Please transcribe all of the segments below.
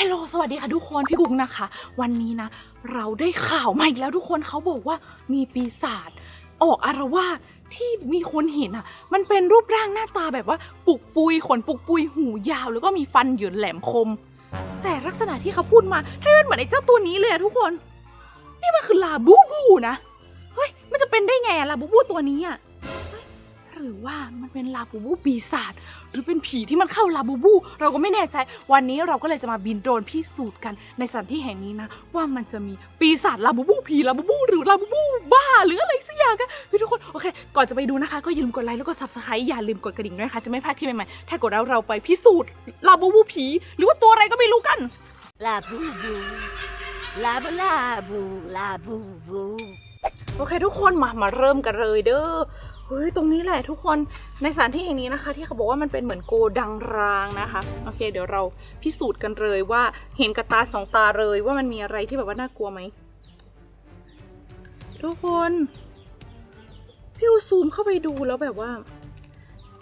ฮลโหลสวัสดีค่ะทุกคนพี่กุ๊กนะคะ วันนี้นะ เราได้ข่าวมาอีกแล้วทุกคนเขาบอกว่ามีปีศาจออกอารวาสที่มีคนเห็นอะ มันเป็นรูปร่างหน้าตาแบบว่า ปุกปุยขนปุกปุยหูยาว แล้วก็มีฟันหยินแหลมคม แต่ลักษณะที่เขาพูดมาให้มันเหมือนไอ้เจ้าตัวนี้เลยทุกคน นี่มันคือลาบูบูนะเฮ้ยมันจะเป็นได้ไงลาบูบูตัวนี้อะ หรือว่ามันเป็นลาบูบูปีศาจหรือเป็นผีที่มันเข้าลาบูบู เราก็ไม่แน่ใจ วันนี้เราก็เลยจะมาบินโดรนพิสูจน์กันในสถานที่แห่งนี้นะ ว่ามันจะมีปีศาจลาบูบูผีลาบูบู หรือลาบูบูบ้าหรืออะไรสักอย่างกันเฮ้ยทุกคนโอเค ก่อนจะไปดูนะคะ ก็อย่าลืมกดไลค์แล้วก็ซับสไครต์อย่าลืมกดกระดิ่งด้วยนะคะจะไม่พลาดคลิปใหม่ๆถ้ากดแล้วเราไปพิสูจน์ลาบูบูผี หรือว่าตัวอะไรก็ไม่รู้กันลาบูบูลาบูลาบูลาบูบู โอเคทุกคนมามาเริ่มกันเลยเด้อเฮ้ยตรงนี้แหละทุกคนในสถานที่แห่งนี้นะคะ ที่เขาบอกว่ามันเป็นเหมือนโกดังร้างนะคะโอเค เดี๋ยวเราพิสูจน์กันเลยว่าเห็นกับตาสองตาเลยว่ามันมีอะไรที่แบบว่าน่ากลัวไหมทุกคนพี่อูซูมเข้าไปดูแล้วแบบว่า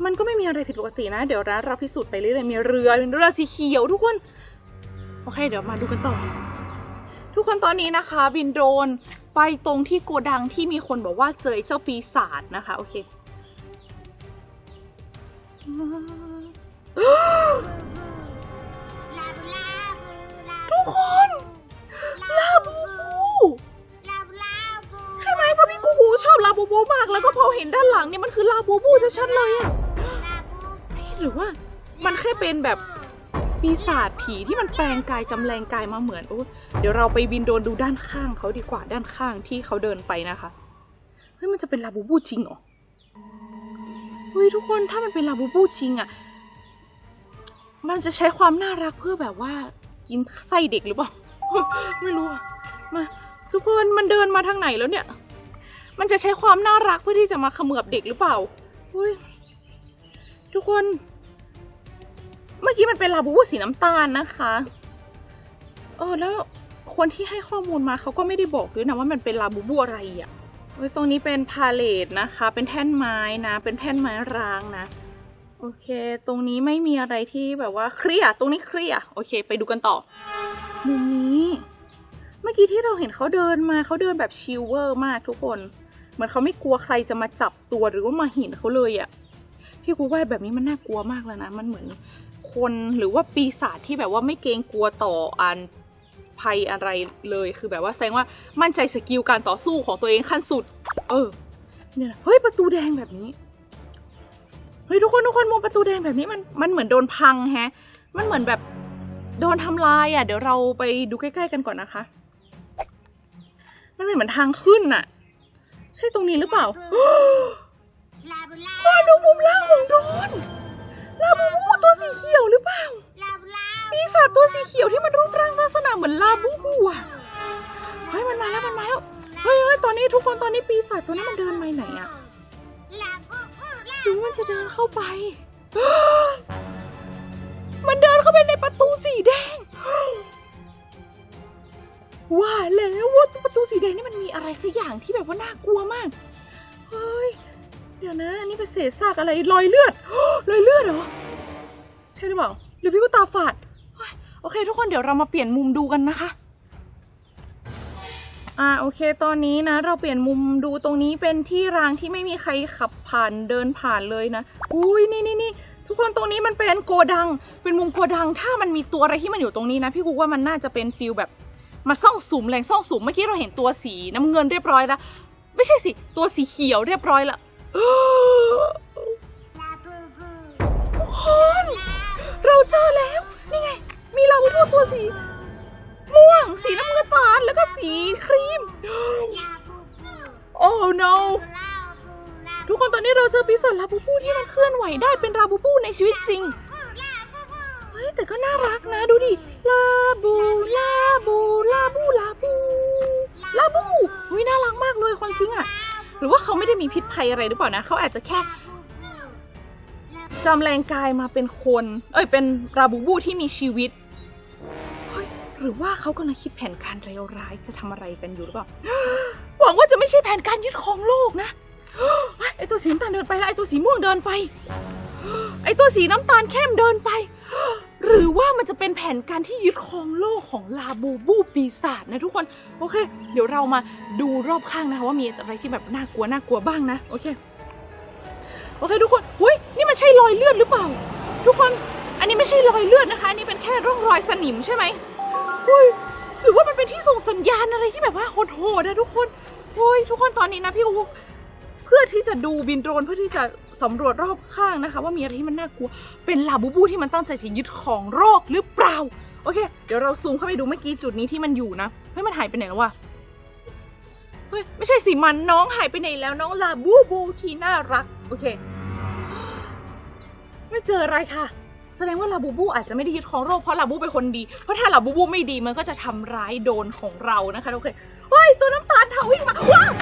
มันก็ไม่มีอะไรผิดปกตินะ เดี๋ยวนะเราพิสูจน์ไปเรื่อยๆมีเรือเป็นเรือสีเขียวทุกคน โอเค เดี๋ยวมาดูกันต่อ ทุกคนตอนนี้นะคะ บินโดรน ไปตรงที่โกดังที่มีคนบอกว่าเจอไอ้เจ้าปีศาจนะคะ โอเคทุกคนลาบูบูใช่ไหมเพราะพี่กูบูชอบลาบูบูมาก แล้วก็พอเห็นด้านหลังเนี่ยมันคือลาบูบูชัดๆเลยอะเฮ้ยหรือว่ามันแค่เป็นแบบ ปีศาจผีที่มันแปลงกายจำแรงกายมาเหมือนโอ้เดี๋ยวเราไปบินโดนดูด้านข้างเขาดีกว่าด้านข้างที่เขาเดินไปนะคะเฮ้ยมันจะเป็นลาบูบูจริงเหรอเฮ้ยทุกคนถ้ามันเป็นลาบูบูจริงอะมันจะใช้ความน่ารักเพื่อแบบว่ากินไส้เด็กหรือเปล่า ไม่รู้อะมาทุกคนมันเดินมาทางไหนแล้วเนี่ย มันจะใช้ความน่ารักเพื่อที่จะมาขมือบเด็กหรือเปล่าเฮ้ยทุกคน เมื่อกี้มันเป็นลาบูบูสีน้ำตาลนะคะ เออแล้วคนที่ให้ข้อมูลมาเขาก็ไม่ได้บอกด้วยนะว่ามันเป็นลาบูบูอะไรอะ่ะตรงนี้เป็นพาเลทนะคะ เป็นแท่นไม้นะ เป็นแท่นไม้ร้างนะ โอเค ตรงนี้ไม่มีอะไรที่แบบว่าเครียดตรงนี้เครียดโอเค ไปดูกันต่อ มุมนี้ เมื่อกี้ที่เราเห็นเขาเดินมาเขาเดินแบบชิลเวอร์มากทุกคน เหมือนเขาไม่กลัวใครจะมาจับตัวหรือว่ามาเห็นเขาเลยอะ่ะ พี่กูว่าแบบนี้มันน่ากลัวมากแล้วนะ มันเหมือน คนหรือว่าปีศาจที่แบบว่าไม่เกรงกลัวต่ออันภัยอะไรเลยคือแบบว่าแสดงว่ามั่นใจสกิลการต่อสู้ของตัวเองขั้นสุด เออเนี่ยนะเฮ้ยประตูแดงแบบนี้เฮ้ยทุกคนทุกคนมองประตูแดงแบบนี้มันมันเหมือนโดนพังแฮะ มันเหมือนแบบโดนทำลายอะ เดี๋ยวเราไปดูใกล้ๆกันก่อนนะคะ มันเป็นเหมือนทางขึ้นน่ะ ใช่ตรงนี้หรือเปล่าลาบูลาพ่อดูมุมล่างของโดรนลาบูบูตัว สีเขียวหรือเปล่าลาบูลาปีศาจตัวสีเขียวที่มันรูปร่างลักษณะเหมือนลาบูบูอะเฮ้ยมันมาแล้วมันมาแล้วเฮ้ยเฮ้ยตอนนี้ทุกคนตอนนี้ปีศาจตัวนี้มันเดินไปไหนอะลาบูบูลาหรือมันจะเดินเข้าไป มันเดินเข้าไปในประตูสีแดง ว่าแล้วว่าประตูสีแดงนี่มันมีอะไรสักอย่างที่แบบว่าน่ากลัวมาก เฮ้ย เดี๋ยวนะ อันนี่เป็นเศษซากอะไรรอยเลือดรอยเลือดเหรอ ใช่หรือเปล่าหรือพี่ก็ตาฝาดเฮ้ยโอเค ทุกคนเดี๋ยวเรามาเปลี่ยนมุมดูกันนะคะ อ่าโอเค ตอนนี้นะ เราเปลี่ยนมุมดูตรงนี้เป็นที่รางที่ไม่มีใครขับผ่านเดินผ่านเลยนะอุ้ยนี่นี่นี่ทุกคนตรงนี้มันเป็นโกดัง เป็นมุมโกดัง ถ้ามันมีตัวอะไรที่มันอยู่ตรงนี้นะ พี่กุ๊กว่ามันน่าจะเป็นฟิลแบบมาซ่องสุมแหล่งซ่องสุมเมื่อกี้เราเห็นตัวสีน้ำเงินเรียบร้อยแล้วไม่ใช่สิตัวสีเขียวเรียบร้อยแล้วทุกคน ลาบูบูที่มันเคลื่อนไหวได้เป็นลาบูบูในชีวิตจริง เฮ้ยแต่ก็น่ารักนะดูดิ ลาบูลาบูลาบูลาบูลาบูเฮ้ยน่ารักมากเลยความจริงอะหรือว่าเขาไม่ได้มีพิษภัยอะไรหรือเปล่านะ เขาอาจจะแค่จำแรงกายมาเป็นคน เอ้ยเป็นลาบูบูที่มีชีวิตหรือว่าเขากำลังคิดแผนการเลวร้ายจะทำอะไรกันอยู่หรือเปล่า หวังว่าจะไม่ใช่แผนการยึดครองโลกนะ ไอตัวสีน้ำตาลเดินไปแล้วไอตัวสีม่วงเดินไป ไอตัวสีน้ำตาลเข้มเดินไป หรือว่ามันจะเป็นแผนการที่ยึดครองโลกของลาบูบูปีศาจนะทุกคน โอเค เดี๋ยวเรามาดูรอบข้างนะคะว่ามีอะไรที่แบบน่ากลัวน่ากลัวบ้างนะโอเคโอเคทุกคนอุ้ยนี่มันใช่รอยเลือดหรือเปล่า ทุกคนอันนี้ไม่ใช่รอยเลือดนะคะอันนี้เป็นแค่ร่องรอยสนิมใช่ไหมอุ้ยหรือว่ามันเป็นที่ส่งสัญญาณอะไรที่แบบว่าโหดๆนะทุกคนโอ้ยทุกคนตอนนี้นะพี่อู พื่อที่จะดูบินโดรนเพื่อที่จะสำรวจรอบข้างนะคะ ว่ามีอะไรที่มันน่ากลัว เป็นลาบูบูที่มันตั้งใจจะยึดของโรคหรือเปล่า โอเค เดี๋ยวเราซูมเข้าไปดูเมื่อกี้จุดนี้ที่มันอยู่นะเฮ้ยมันหายไปไหนแล้ววะเฮ้ยไม่ใช่สิมันน้องหายไปไหนแล้วน้องลาบูบูที่น่ารักโอเค ไม่เจออะไรค่ะ แสดงว่าลาบูบูอาจจะไม่ได้ยึดของโรคเพราะลาบูเป็นคนดี เพราะถ้าลาบูบูไม่ดีมันก็จะทำร้ายโดนของเรานะคะโอเคเฮ้ยตัวน้ำตาลเทาวิ่งมาว้าว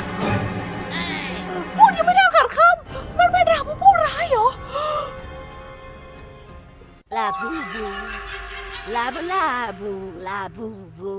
ลาบูบูลาบูลาบูลาบูบู